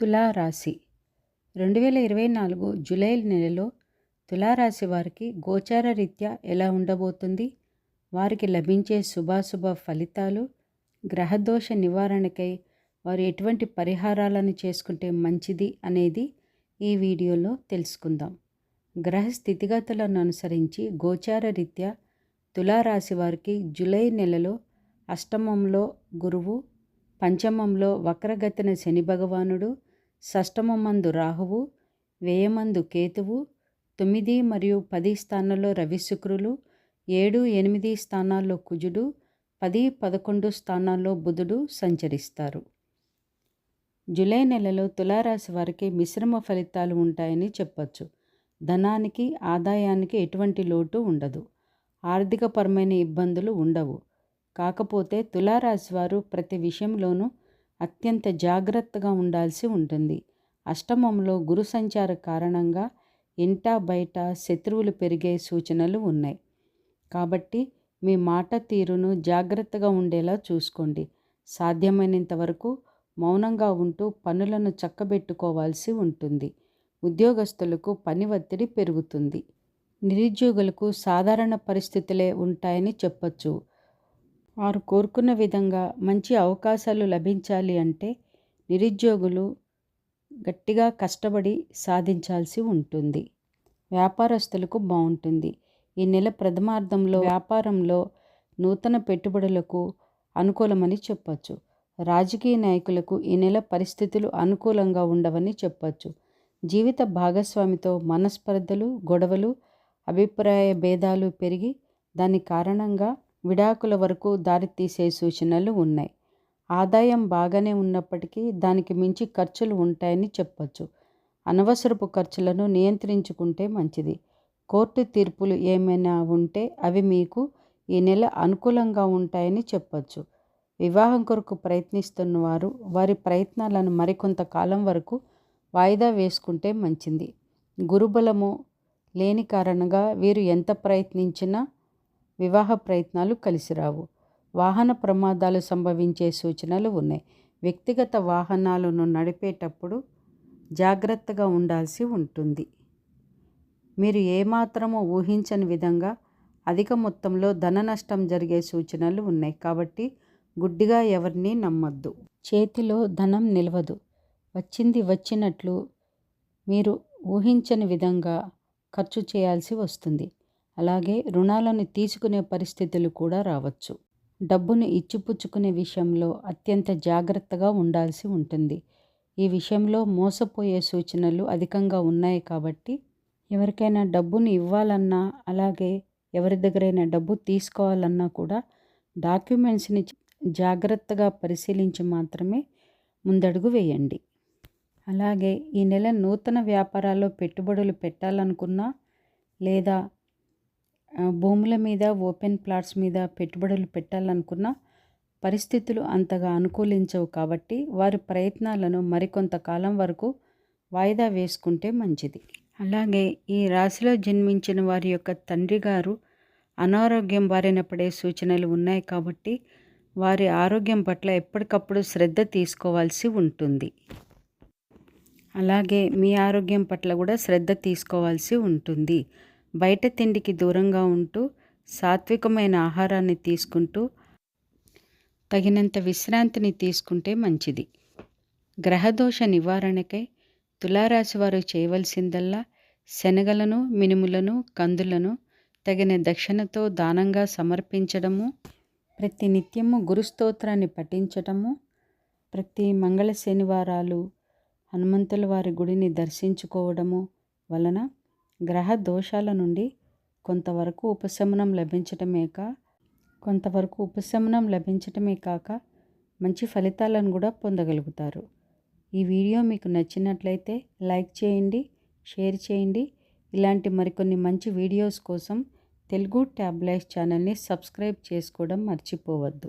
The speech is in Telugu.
తులారాశి. రెండు వేల ఇరవై నాలుగు జూలై నెలలో తులారాశి వారికి గోచార రీత్యా ఎలా ఉండబోతుంది? వారికి లభించే శుభాశుభ ఫలితాలు గ్రహదోష నివారణకై వారు ఎటువంటి పరిహారాలను చేసుకుంటే మంచిది అనేది ఈ వీడియోలో తెలుసుకుందాం. గ్రహ స్థితిగతులను అనుసరించి గోచార రీత్యా తులారాశి వారికి జూలై నెలలో అష్టమంలో గురువు పంచమంలో వక్రగతిన శని భగవానుడు షష్టమందు రాహువు వ్యయమందు కేతువు తొమ్మిది మరియు పది స్థానాల్లో రవి శుక్రులు ఏడు ఎనిమిది స్థానాల్లో కుజుడు పది పదకొండు స్థానాల్లో బుధుడు సంచరిస్తారు. జూలై నెలలో తులారాశి వారికి మిశ్రమ ఫలితాలు ఉంటాయని చెప్పచ్చు. ధనానికి ఆదాయానికి ఎటువంటి లోటు ఉండదు. ఆర్థికపరమైన ఇబ్బందులు ఉండవు. కాకపోతే తులారాశి వారు ప్రతి విషయంలోనూ అత్యంత జాగ్రత్తగా ఉండాల్సి ఉంటుంది. అష్టమంలో గురు సంచార కారణంగా ఇంటా బయట శత్రువులు పెరిగే సూచనలు ఉన్నాయి. కాబట్టి మీ మాట తీరును జాగ్రత్తగా ఉండేలా చూసుకోండి. సాధ్యమైనంత వరకు మౌనంగా ఉంటూ పనులను చక్కబెట్టుకోవాల్సి ఉంటుంది. ఉద్యోగస్తులకు పని ఒత్తిడి పెరుగుతుంది. నిరుద్యోగులకు సాధారణ పరిస్థితులే ఉంటాయని చెప్పచ్చు. వారు కోరుకున్న విధంగా మంచి అవకాశాలు లభించాలి అంటే నిరుద్యోగులు గట్టిగా కష్టపడి సాధించాల్సి ఉంటుంది. వ్యాపారస్తులకు బాగుంటుంది. ఈ నెల ప్రథమార్థంలో వ్యాపారంలో నూతన పెట్టుబడులకు అనుకూలమని చెప్పచ్చు. రాజకీయ నాయకులకు ఈ నెల పరిస్థితులు అనుకూలంగా ఉండవని చెప్పచ్చు. జీవిత భాగస్వామితో మనస్పర్ధలు గొడవలు అభిప్రాయ భేదాలు పెరిగి దాని కారణంగా విడాకుల వరకు దారితీసే సూచనలు ఉన్నాయి. ఆదాయం బాగానే ఉన్నప్పటికీ దానికి మించి ఖర్చులు ఉంటాయని చెప్పచ్చు. అనవసరపు ఖర్చులను నియంత్రించుకుంటే మంచిది. కోర్టు తీర్పులు ఏమైనా ఉంటే అవి మీకు ఈ నెల అనుకూలంగా ఉంటాయని చెప్పచ్చు. వివాహం కొరకు ప్రయత్నిస్తున్న వారు వారి ప్రయత్నాలను మరికొంత కాలం వరకు వాయిదా వేసుకుంటే మంచిది. గురుబలము లేని కారణంగా వీరు ఎంత ప్రయత్నించినా వివాహ ప్రయత్నాలు కలిసిరావు వాహన ప్రమాదాలు సంభవించే సూచనలు ఉన్నాయి. వ్యక్తిగత వాహనాలను నడిపేటప్పుడు జాగ్రత్తగా ఉండాల్సి ఉంటుంది. మీరు ఏమాత్రమో ఊహించని విధంగా అధిక మొత్తంలో ధన నష్టం జరిగే సూచనలు ఉన్నాయి. కాబట్టి గుడ్డిగా ఎవరిని నమ్మొద్దు. చేతిలో ధనం నిలవదు. వచ్చింది వచ్చినట్లు మీరు ఊహించని విధంగా ఖర్చు చేయాల్సి వస్తుంది. అలాగే రుణాలను తీసుకునే పరిస్థితులు కూడా రావచ్చు. డబ్బును ఇచ్చిపుచ్చుకునే విషయంలో అత్యంత జాగ్రత్తగా ఉండాల్సి ఉంటుంది. ఈ విషయంలో మోసపోయే సూచనలు అధికంగా ఉన్నాయి కాబట్టి ఎవరికైనా డబ్బును ఇవ్వాలన్నా అలాగే ఎవరి దగ్గరైనా డబ్బు తీసుకోవాలన్నా కూడా డాక్యుమెంట్స్ని జాగ్రత్తగా పరిశీలించి మాత్రమే ముందడుగు వేయండి. అలాగే ఈ నెల నూతన వ్యాపారాల్లో పెట్టుబడులు పెట్టాలనుకున్నా లేదా భూముల మీద ఓపెన్ ప్లాట్స్ మీద పెట్టుబడులు పెట్టాలనుకున్న పరిస్థితులు అంతగా అనుకూలించవు కాబట్టి వారి ప్రయత్నాలను మరికొంతకాలం వరకు వాయిదా వేసుకుంటే మంచిది. అలాగే ఈ రాశిలో జన్మించిన వారి యొక్క తండ్రి గారు అనారోగ్యం బారిన పడే సూచనలు ఉన్నాయి కాబట్టి వారి ఆరోగ్యం పట్ల ఎప్పటికప్పుడు శ్రద్ధ తీసుకోవాల్సి ఉంటుంది. అలాగే మీ ఆరోగ్యం పట్ల కూడా శ్రద్ధ తీసుకోవాల్సి ఉంటుంది. బయట తిండికి దూరంగా ఉంటూ సాత్వికమైన ఆహారాన్ని తీసుకుంటూ తగినంత విశ్రాంతిని తీసుకుంటే మంచిది. గ్రహదోష నివారణకై తులారాశి వారు చేయవలసిందల్లా శనగలను మినుములను కందులను తగిన దక్షిణతో దానంగా సమర్పించడము ప్రతి నిత్యము గురుస్తోత్రాన్ని పఠించటము ప్రతి మంగళ శనివారాలు హనుమంతుల వారి గుడిని దర్శించుకోవడము వలన గ్రహ దోషాల నుండి కొంతవరకు ఉపశమనం లభించటమే కాక కొంతవరకు ఉపశమనం లభించటమే కాక మంచి ఫలితాలను కూడా పొందగలుగుతారు. ఈ వీడియో మీకు నచ్చినట్లయితే లైక్ చేయండి షేర్ చేయండి. ఇలాంటి మరికొన్ని మంచి వీడియోస్ కోసం తెలుగు ట్యాబ్లైట్స్ ఛానల్ని సబ్స్క్రైబ్ చేసుకోవడం మర్చిపోవద్దు.